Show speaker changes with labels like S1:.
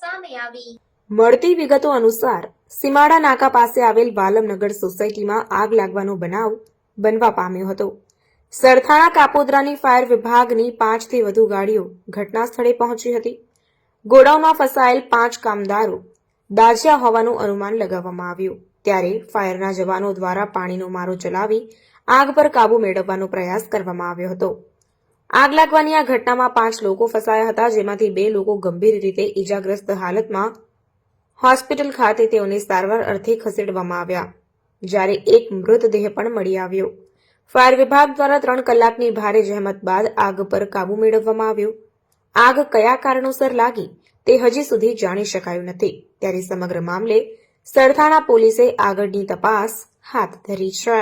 S1: સામે આવી.
S2: મળતી વિગતો અનુસાર, સીમાડા નાકા પાસે આવેલ વાલમનગર સોસાયટીમાં આગ લાગવાનો બનાવ બનવા પામ્યો હતો. સરથાણા કાપોદરાની ફાયર વિભાગની પાંચથી વધુ ગાડીઓ ઘટના સ્થળે પહોંચી હતી. ગોડાઉનમાં ફસાયેલ પાંચ કામદારો દાઝ્યા હોવાનું અનુમાન લગાવવામાં આવ્યું. ત્યારે ફાયરના જવાનો દ્વારા પાણીનો મારો ચલાવી આગ પર કાબુ મેળવવાનો પ્રયાસ કરવામાં આવ્યો હતો. આગ લાગવાની આ ઘટનામાં પાંચ લોકો ફસાયા હતા, જેમાંથી બે લોકો ગંભીર રીતે ઇજાગ્રસ્ત હાલતમાં હોસ્પિટલ ખાતે તેઓને સારવાર અર્થે ખસેડવામાં આવ્યા, જ્યારે એક મૃતદેહ પણ મળી આવ્યો. ફાયર વિભાગ દ્વારા ત્રણ કલાકની ભારે જહેમત બાદ આગ પર કાબુ મેળવવામાં આવ્યો. આગ કયા કારણોસર લાગી તે હજી સુધી જાણી શકાયું નથી. ત્યારે સમગ્ર મામલે સરથાણા પોલીસે આગળની તપાસ હાથ ધરી છે.